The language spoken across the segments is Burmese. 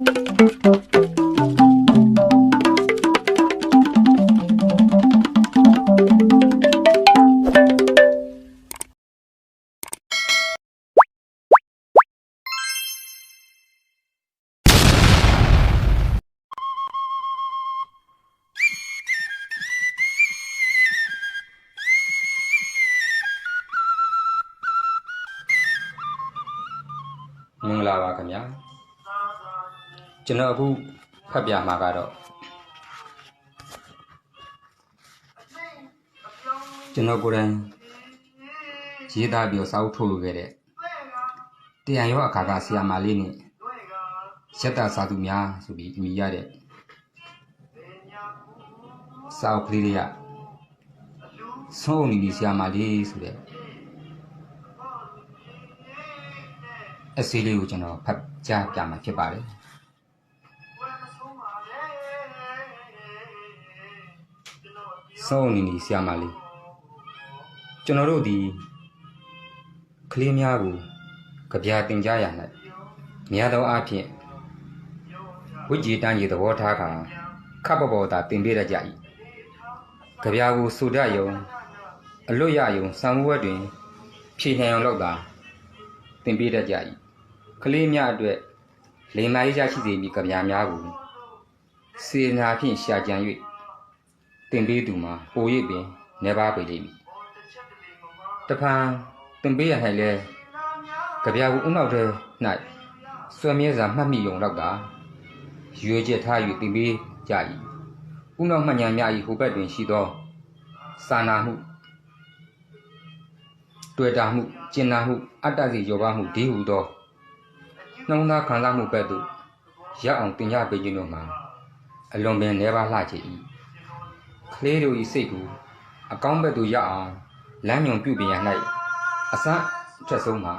မင်္ဂလာပါခင်ဗျာ ကျွန်တော်အခုဖတ်ပြမှာကတော့ကျွန်တော်ကိုယ်တိုင်ရေးသားပြီးတော့စာအုပ်ထုတ်လုပ်ခဲ့တဲ့တရားရောအခါကဆီယာမာလေးနဲ့ရက်တာစာသူများဆိုပြီးအမည်ရတဲ့စာအုပ်ကလေးတွေကဆုံးအုံနီဆီယာမာလေးဆိုတဲ့အစီလေးကိုကျွန်တော်ဖတ်ကြားပြမှာဖြစ်ပါတယ် ဆုံးအနေနဲ့ဆရာမလေးကျွန်တော်တို့ဒီကလေးများကိုကြပြတင်ကြရ၌များသောအားဖြင့်ဝိကြည်တန်းကြီးသဘောထားကခပ်ပေါ်ပေါ်သာတင်ပြရကြ၏ကြပြကိုစူဒယုံအလွတ်ရယုံစံဝတ်တွင် ဖြေနိုင်အောင်လောက်သာတင်ပြတတ်ကြ၏ကလေးများအတွက်လိမ္မာရေးရရှိစေမည်ကြပြားများကိုစေနာဖြင့်ရှာကြံ၍ တင်ပေးသူမှာပို၍ပင်နေပါပေလိမ့်မည်တဖန်တင်ပေးရ၌လဲကြပြားကိုဥနောက်ထဲ၌ဆွေမြဲစွာမှတ်မိုံလောက်သာရွေချက်ထား၍တင်ပေးကြ၏ဥနောက်မှတ်ညာများ၏ဟိုဘက်တွင်ရှိသောစာနာမှုတွေ့တာမှုကျင်နာမှုအတ္တစီယောဂမှုဒီဟုသောနှောင်းသားခံစားမှုဘက်သို့ရောက်အောင်တင်ကြပေးခြင်းတို့မှာအလွန်ပင်နေပါလှချေ၏ ကလေးတို့၏စိတ်ကိုအကောင်းဘက်သို့ရောက်အောင်လမ်းညွန်ပြုပြင်ရ၌အစအထက်ဆုံးမှာ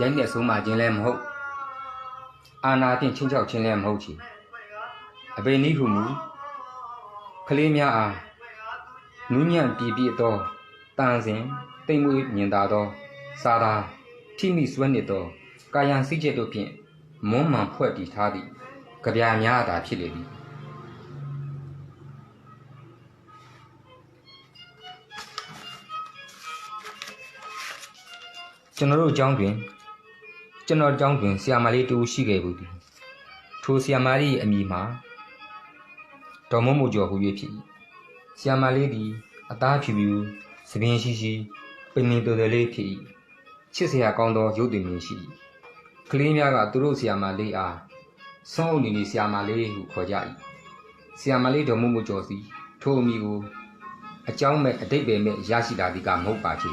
ရိုက်နှက်ဆုံးမှာခြင်းလည်းမဟုတ်အာနာဖြင့်ချင်းချောက်ခြင်းလည်းမဟုတ်ချေအပေနည်းဟုမူကလေးများအားနူးညံ့ပြည့်ပြည့်သောတန်စဉ်တိမ်မွေးမြင်သာသောစာသာထိမိစွဲနေသောကာယံစိကျက်တို့ဖြင့်မွမ်းမံဖွဲ့တည်ထားသည့်ကြပြာများသာဖြစ်လေသည် ကျွန်တော်တို့အကြောင်းတွင်ကျွန်တော်အကြောင်းတွင်ဆီယာမလေးတူရှိခဲ့ဘူးသည်ထိုဆီယာမလေး၏အမည်မှာဒေါ်မမို့ကျော်ဟူ၍ဖြစ်၏ဆီယာမလေးသည်အသားဖြူဖြူသပင်ရှိရှိပင်ပင်တော်တော်လေးဖြစ်၏ချစ်စရာကောင်းသောရုပ်သွင်မြင်ရှိ၏ကလေးများကသူတို့ဆီယာမလေးအားဆုံးအုပ်နေနေဆီယာမလေးဟုခေါ်ကြ၏ဆီယာမလေးဒေါ်မမို့ကျော်စီထိုအမည်ကိုအကြောင်းမဲ့အတိတ်ပဲမဲ့ရရှိလာသည်ကမဟုတ်ပါချေ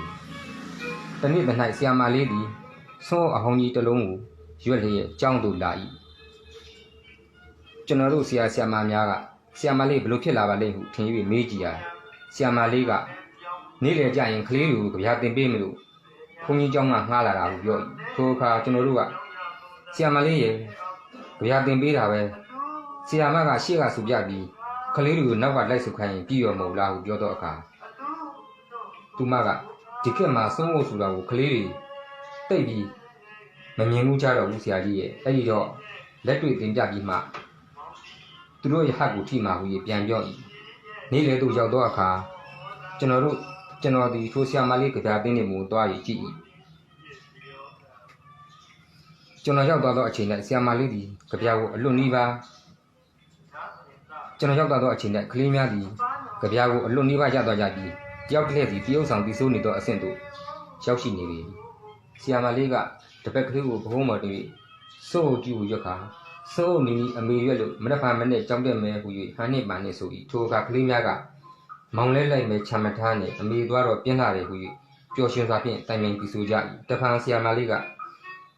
တနေ့တစ်၌ဆီယာမလေးသည်ဆုံးအုပ်အဟောင်းကြီးတစ်လုံးကိုရွက်လျက်ကြောင်းသို့လာ၏ကျွန်တော်တို့ဆရာဆရာမများကဆရာမလေးဘလို့ဖြစ်လာပါလိမ့်ဟုထင်၍မေးကြည့်ရာဆရာမလေးကနေ့လည်ကြရင်ကလေးတွေကိုကြပြတင်ပေးမလို့ဘုန်းကြီးเจ้าကငှားလာတာကိုပြော၏ထိုအခါကျွန်တော်တို့ကဆရာမလေးရဲ့ကြပြတင်ပေးတာပဲဆရာမကရှေ့ကဆူပြပြီးကလေးတွေကိုနောက်ကလိုက်ဆုခိုင်းရင်ပြီးရောမဟုတ်လားဟုပြောတော့အခါသူမက ဒီခေတ်မှာဆုံးဖို့ဆိုတာကိုကလေးတွေတိတ်ပြီးမမြင်ဘူးကြတော့ဘူးဆရာကြီးရဲ့အဲ့ဒီတော့လက်တွေ့တင်ပြပြီးမှသူတို့ရဲ့ဟတ်ကိုထိမှဟူ၍ပြန်ပြော၏နေ့လေသူရောက်တော့အခါကျွန်တော်တို့ကျွန်တော်ဒီထိုဆရာမလေးကြပြတင်းနေမူသွားရကြည့်၏ကျွန်တော်ရောက်သွားတော့အချိန်၌ဆရာမလေးသည်ကြပြကိုအလွတ်နီးပါကျွန်တော်ရောက်သွားတော့အချိန်၌ကလေးများသည်ကြပြကိုအလွတ်နီးပါရသွားကြပြီး တယောက်တစ်လက်စီတရုပ်ဆောင်ပြီးစိုးနေတော့အဆင့်သို့ရောက်ရှိနေပြီဆီယာမလေးကတပက်ကလေးကိုဘုံမော်တွေ့စိုးအုပ်ကြည့်ကိုရွက်ခါစိုးအုပ်နီနီအမေရွက်လို့မနက်ဖန်မနဲ့ကြောင်းတက်မဲဟူ၍ဟန်နစ်ပါနေဆို၏ထိုအခါကလေးများကမောင်လဲလိုက်မဲချမ်းမထားနေအမေသွားတော့ပြင်းလာတယ်ဟူ၍ပျော်ရွှင်စွာဖြင့်တိုင်ပင်ပြီးဆိုကြ၏တဖန်ဆီယာမလေးက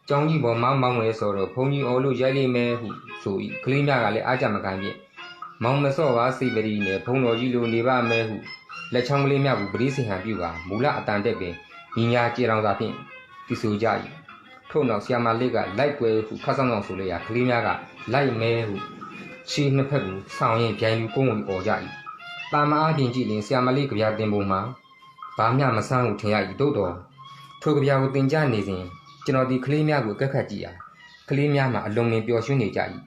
ကျောင်းကြီးပေါ်မောင်းမောင်းလဲဆိုတော့ဘုံကြီးအော်လို့ရိုက်လိမ့်မယ်ဟုဆို၏ကလေးများကလည်းအားကြမကန်ဖြင့်မောင်မစော့ပါစိတ်ပရိနဲ့ဘုံတော်ကြီးလိုနေပါမယ်ဟု လက်ချောင်းကလေးများကိုပရိစိဟန်ပြုကာမူလအတန်တက်ပင်ညီညာကြေတောင်သာဖြင့်တီဆိုကြ၏ထို့နောက်ဆီယာမလေးကလိုက်ကွဲဟုခတ်ဆောင်ဆောင်ဆိုလျာကလေးများကလိုက်မဲဟုခြေနှစ်ဖက်ကိုဆောင်ရင်ပြိုင်လူကုန်းဝင်អော်ကြ၏တာမအားဖြင့်ကြည့်ရင်ဆီယာမလေးကြပြတင်ပုံမှာဘာမျှမဆန်းဟုထင်ရ၏သို့တော်ထိုကြပြကိုတင်ကြနေစဉ်ကျွန်တော်ဒီကလေးများကိုကက်ခတ်ကြည့်ရာကလေးများမှာအလုံးငင်ပျော်ရွှင်နေကြ၏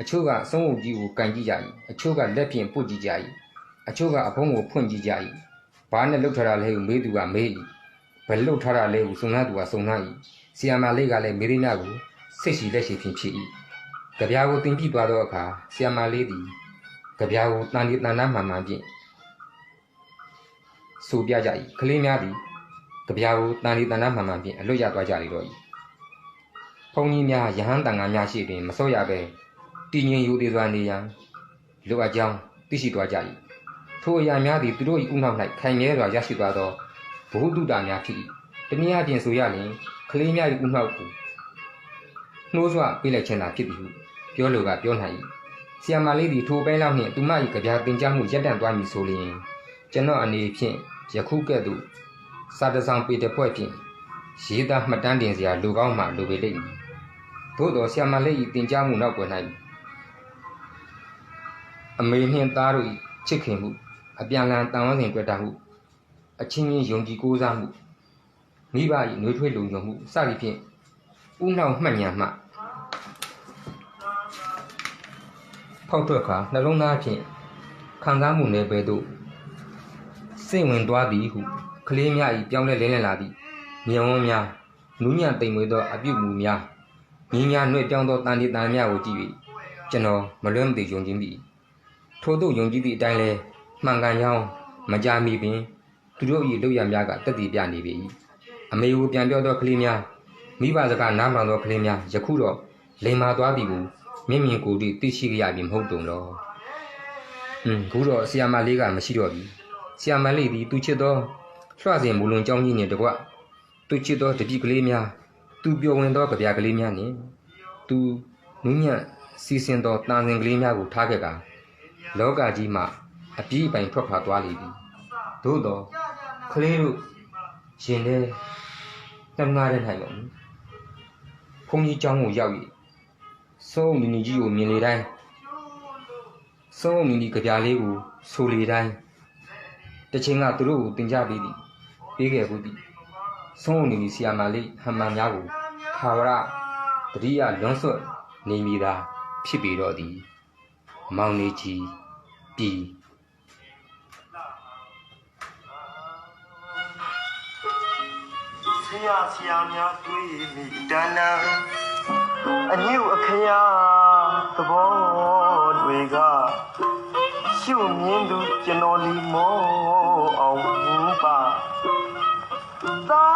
အချို့ကဆုံးအုပ်ကြီးကိုကန်ကြည့်ကြ၏အချို့ကလက်ဖြင့်ပုတ်ကြည့်ကြ၏ အချို့ကအဖုံးကိုဖွင့်ကြည့်ကြ၏ဘာနဲ့လှုပ်ထားတာလဲဟုမေးသူကမေး၏ဘယ်လှုပ်ထားတာလဲဟုစုံစမ်းသူကစုံစမ်း၏ဆီယာမလေးကလည်းမေးရင်းများကိုစိတ်ရှိလက်ရှိဖြင့်ဖြစ်၏ကြပြာကိုတင်ပြသွားသောအခါဆီယာမလေးသည်ကြပြာကိုတန်ဒီတန်နာမှန်မှန်ဖြင့်ဆိုပြကြ၏ကလေးများသည်ကြပြာကိုတန်ဒီတန်နာမှန်မှန်ဖြင့်အလွတ်ရသွားကြလေတော့၏ဘုန်းကြီးများယဟန်တန်ဃာများရှိတွင်မစောရဘဲတည်ငြိမ်ယူသေးစွာနေရန်လိုအပ်ကြောင်းသိရှိသွားကြ၏ ထိုအရာများသည်သူတို့၏ဥနောက်၌ခိုင်မြဲစွာရရှိသွားသောဘုဟုတုတာများဖြစ်၏တနည်းအားဖြင့်ဆိုရလျှင်ကလေးများ၏ဥနောက်ကိုနှိုးစွပေးလိုက်ခြင်းသာဖြစ်သည်ဟုပြောလိုကပြောနိုင်၏ဆီယမလေးသည်ထိုပိုင်းလောက်နှင့်သူမ၏ကြပြာတင်ကြားမှုရပ်တန့်သွားမည်ဆိုလျှင်ကျွန်တော်အနေဖြင့်ယခုကဲ့သို့စာတစောင်ပေတပွဲဖြင့်ရေးသားမှတ်တမ်းတင်စရာလူကောင်းမှလူပေလိမ့်မည်သို့သောဆီယမလေး၏တင်ကြားမှုနောက်ွယ်၌အမေနှင့်သားတို့၏ချစ်ခင်မှု အပြန်အလှန်တန်ဝန်းစဉ်တွေ့တာမှုအချင်းချင်းယုံကြည်ကိုးစားမှုမိဘ၏နှွေးထွေးလုံခြုံမှုစသည်ဖြင့်ဥနှောက်မှတ်ဉာဏ်မှဖောက်ထွက်ခါနှလုံးသားဖြင့်ခံစားမှုနယ်ပယ်သို့စိတ်ဝင်သွားသည်ဟုကလေးများ၏ပြောင်းလဲလင်းလည်လာသည့်မြေဝန်းများနူးညံ့တိမ်မွေသောအပြုတ်မှုများမြင်းများနှွေပြောင်းသောတန်တီတန်များကိုကြည့်၍ကျွန်တော်မလွဲမသွေယုံကြည်မိ၏ထို့သို့ယုံကြည်သည့်အတိုင်းလဲ မှန်ကန်ကြောင်းမကြမီပင်သူတို့၏လုပ်ရများကတက်တည်ပြနေပေ၏အမေကိုပြန်ပြောသောကလေးများမိဘစကားနားမှန်သောကလေးများယခုတော့လိန်မာသွားပြီကိုမြင့်မြင့်ကိုယ်တည်သိရှိကြရပြီမဟုတ်တုံတော့ဟွန်းခုတော့ဆီယာမလေးကမရှိတော့ပြီဆီယာမလေးသည်သူချစ်သောလွှစဉ်မူလွန်ကြောင်းကြီးနှင့်တကွသူချစ်သောတပိကလေးများသူပျော်ဝင်သောကြပြကလေးများနှင့်သူနူးညံ့စီစဉ်သောတန်စင်ကလေးများကိုထားခဲ့ကလောကကြီးမှ အပြီးအပိုင်ထွက်ခွာသွားလေပြီသို့တော့ကလေးတို့ရင်ထဲတမနာတဲ့နိုင်ပါဘူးဘုန်းကြီးကျောင်းကိုရောက်၍စုံနီနီကြီးကိုမြင်လေတိုင်းစုံနီနီကြပြားလေးကိုဆိုလေတိုင်းတချင်းကသူတို့ကိုတင်ကြပြီးသည်ပေးခဲ့ဘူးသည်စုံနီနီဆီယာမလေးဟမ်မန်များကိုခါဝရတတိယလွန်ဆွတ်နေမိတာဖြစ်ပြီးတော့သည်မောင်လေးကြီးပြီ ရာဆရာများတွေ့မိတဏ္ဍအညုအခရာသဘောတွေကရှုမြင်သူကျွန်တော်လီမောအောင်ပါသာ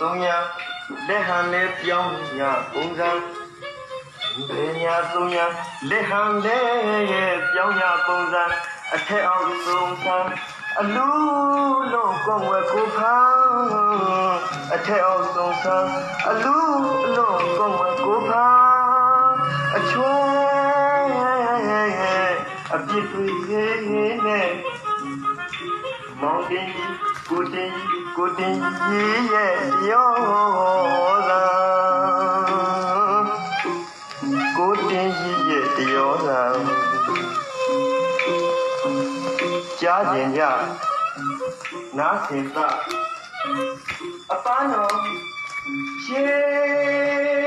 သုံးညာလက်ဟန်လေးပြောင်းညာပုံစံဘယ်ညာသုံးညာလက်ဟန်လေးရဲ့ပြောင်းညာပုံစံအထက်အောက်ဆုံးဆန်းအလူလုံးကောင်းဝဲကိုဖန်းအထက်အောက်ဆုံးဆန်းအလူလုံးကောင်းဝဲကိုဖန်းအချွဲအပြစ်တွေနဲ့မောင်တင်ကြီးကိုတင်ကြီး ကိုတင်ကြီးရဲ့ရောသာကိုတင်ကြီးရဲ့ရောသာကြားကျင်ကြနားဆင်သအပန်းတော်ရှေ